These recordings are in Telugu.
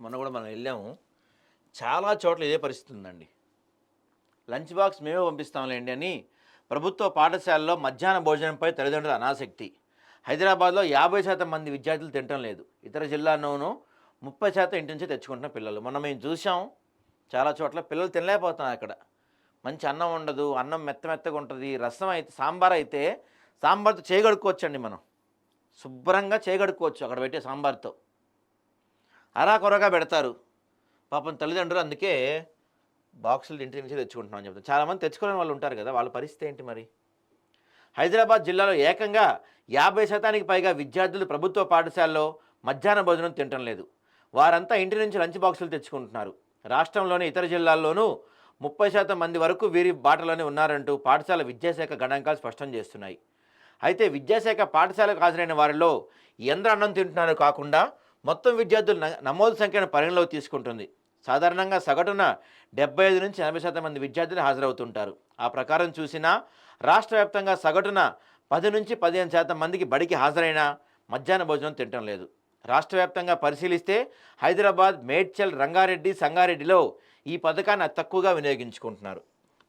మొన్న కూడా మనం వెళ్ళాము. చాలా చోట్ల ఇదే పరిస్థితి ఉందండి. లంచ్ బాక్స్ మేమే పంపిస్తాంలేండి అని ప్రభుత్వ పాఠశాలలో మధ్యాహ్న భోజనంపై తల్లిదండ్రుల అనాసక్తి. హైదరాబాద్లో యాభై శాతం మంది విద్యార్థులు తినటం లేదు. ఇతర జిల్లాల్లోనూ ముప్పై శాతం ఇంటి నుంచే తెచ్చుకుంటున్న పిల్లలు. మొన్న మేము చూసాం చాలా చోట్ల పిల్లలు తినలేకపోతున్నారు అక్కడ. మంచి అన్నం ఉండదు అన్నం మెత్త మెత్తగా ఉంటుంది రసం అయితే సాంబార్ అయితే సాంబార్తో చేయగడుకోవచ్చండి మనం. శుభ్రంగా చేయగడుకోవచ్చు అక్కడ పెట్టే సాంబార్తో. అరా కొరగా పెడతారు. పాపం తల్లిదండ్రులు అందుకే బాక్సులు ఇంటి నుంచి తెచ్చుకుంటున్నాం అని చెప్తారు. చాలామంది తెచ్చుకోలేని వాళ్ళు ఉంటారు కదా వాళ్ళ పరిస్థితి ఏంటి మరి? హైదరాబాద్ జిల్లాలో ఏకంగా యాభై శాతానికి పైగా విద్యార్థులు ప్రభుత్వ పాఠశాలలో మధ్యాహ్న భోజనం తినటం లేదు. వారంతా ఇంటి నుంచి లంచ్ బాక్సులు తెచ్చుకుంటున్నారు. రాష్ట్రంలోని ఇతర జిల్లాల్లోనూ ముప్పై శాతం మంది వరకు వీరి బాటలోనే ఉన్నారంటూ పాఠశాల విద్యాశాఖ గణాంకాలు స్పష్టం చేస్తున్నాయి. అయితే విద్యాశాఖ పాఠశాలకు హాజరైన వారిలో ఎందరు అన్నం తింటున్నారో కాకుండా మొత్తం విద్యార్థుల న- నమోదు సంఖ్యను పరిగణలోకి తీసుకుంటుంది. సాధారణంగా సగటున డెబ్బై ఐదు నుంచి ఎనభై శాతం మంది విద్యార్థులు హాజరవుతుంటారు. ఆ ప్రకారం చూసినా రాష్ట్ర వ్యాప్తంగా సగటున పది నుంచి పదిహేను శాతం మందికి బడికి హాజరైన మధ్యాహ్న భోజనం తినటం లేదు. రాష్ట్ర వ్యాప్తంగా పరిశీలిస్తే హైదరాబాద్ మేడ్చల్ రంగారెడ్డి సంగారెడ్డిలో ఈ పథకాన్ని తక్కువగా వినియోగించుకుంటున్నారు.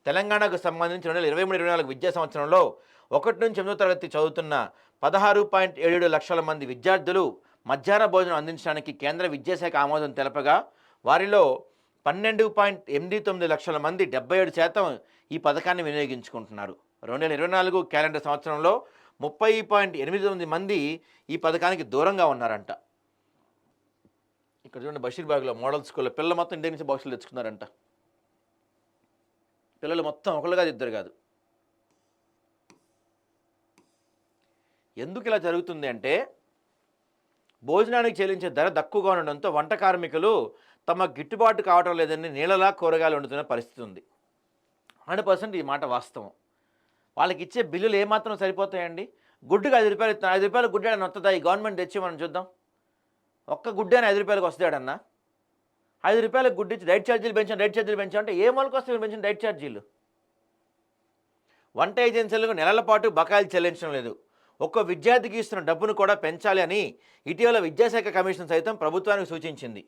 తెలంగాణకు సంబంధించి రెండు వేల ఇరవై మూడు ఇరవై నాలుగు విద్యా సంవత్సరంలో ఒకటి నుంచి ఎనిమిదో తరగతి చదువుతున్న పదహారు పాయింట్ ఏడు లక్షల మంది విద్యార్థులు మధ్యాహ్న భోజనం అందించడానికి కేంద్ర విద్యాశాఖ ఆమోదం తెలపగా వారిలో పన్నెండు పాయింట్ ఎనిమిది తొమ్మిది లక్షల మంది డెబ్బై ఏడు శాతం ఈ పథకాన్ని వినియోగించుకుంటున్నారు. రెండు వేల ఇరవై నాలుగు క్యాలెండర్ సంవత్సరంలో ముప్పై పాయింట్ ఎనిమిది తొమ్మిది మంది ఈ పథకానికి దూరంగా ఉన్నారంట. ఇక్కడ చూడండి బషీర్బాగ్లో మోడల్ స్కూల్లో పిల్లలు మొత్తం ఇంటి నుంచి బాక్సులు తెచ్చుకున్నారంట. పిల్లలు మొత్తం ఒకళ్ళు కాదు ఇద్దరు కాదు. ఎందుకు ఇలా జరుగుతుంది అంటే భోజనానికి చెల్లించే ధర తక్కువగా ఉండడంతో వంట కార్మికులు తమ గిట్టుబాటు కావటం లేదని నీళ్ళలా కూరగాయలు వండుతున్న పరిస్థితి ఉంది. హండ్రెడ్ పర్సెంట్ ఈ మాట వాస్తవం. వాళ్ళకి ఇచ్చే బిల్లులు ఏమాత్రం సరిపోతాయండి? గుడ్డుగా ఐదు రూపాయలు ఇస్తాను ఐదు రూపాయలు గుడ్డ వస్తుందా ఈ గవర్నమెంట్ తెచ్చి మనం చూద్దాం. ఒక్క గుడ్డని ఐదు రూపాయలకు వస్తాడన్నా ఐదు రూపాయలకు గుడ్డు ఇచ్చి డైట్ ఛార్జీలు పెంచాం డైట్ ఛార్జీలు పెంచాం అంటే ఏ మొలకు వస్తే మీరు పెంచిన డైట్ ఛార్జీలు? వంట ఏజెన్సీలకు నెలల పాటు బకాయిలు చెల్లించడం లేదు. ఒక్క విద్యార్థికి ఇస్తున్న డబ్బును కూడా పెంచాలి అని ఇటీవల విద్యాశాఖ కమిషన్ సైతం ప్రభుత్వానికి సూచించింది.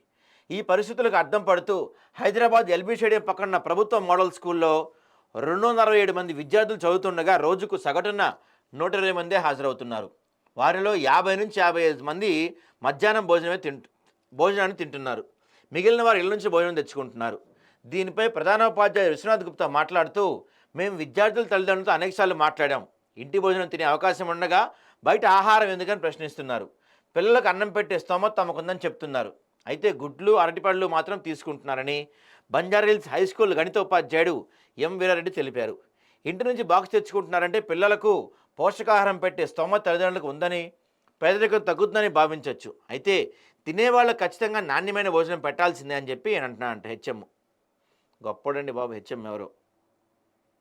ఈ పరిస్థితులకు అర్థం పడుతూ హైదరాబాద్ ఎల్బీ స్టేడియం పక్కన ప్రభుత్వ మోడల్ స్కూల్లో రెండు వందల అరవై ఏడు మంది విద్యార్థులు చదువుతుండగా రోజుకు సగటున నూట ఇరవై మందే హాజరవుతున్నారు. వారిలో యాభై నుంచి యాభై ఐదు మంది మధ్యాహ్నం భోజనమే తింటు భోజనాన్ని తింటున్నారు. మిగిలిన వారు ఇళ్ళ నుంచి భోజనం తెచ్చుకుంటున్నారు. దీనిపై ప్రధానోపాధ్యాయుడు విశ్వనాథ్ గుప్తా మాట్లాడుతూ మేము విద్యార్థుల తల్లిదండ్రులతో అనేకసార్లు మాట్లాడాం. ఇంటి భోజనం తినే అవకాశం ఉండగా బయట ఆహారం ఎందుకని ప్రశ్నిస్తున్నారు? పిల్లలకు అన్నం పెట్టే స్తోమత తమకుందని చెప్తున్నారు. అయితే గుడ్లు అరటిపళ్ళు మాత్రం తీసుకుంటున్నారని బంజారాహిల్స్ హై స్కూల్ గణిత ఉపాధ్యాయుడు ఎం వీరారెడ్డి తెలిపారు. ఇంటి నుంచి బాక్స్ తెచ్చుకుంటున్నారంటే పిల్లలకు పోషకాహారం పెట్టే స్తోమత తల్లిదండ్రులకు ఉందని పేదరికం తగ్గుతుందని భావించవచ్చు అయితే తినేవాళ్ళు ఖచ్చితంగా నాణ్యమైన భోజనం పెట్టాల్సిందే అని చెప్పి నేను అంటున్నానంట హెచ్ఎం. గొప్పడండి బాబు హెచ్ఎం ఎవరో.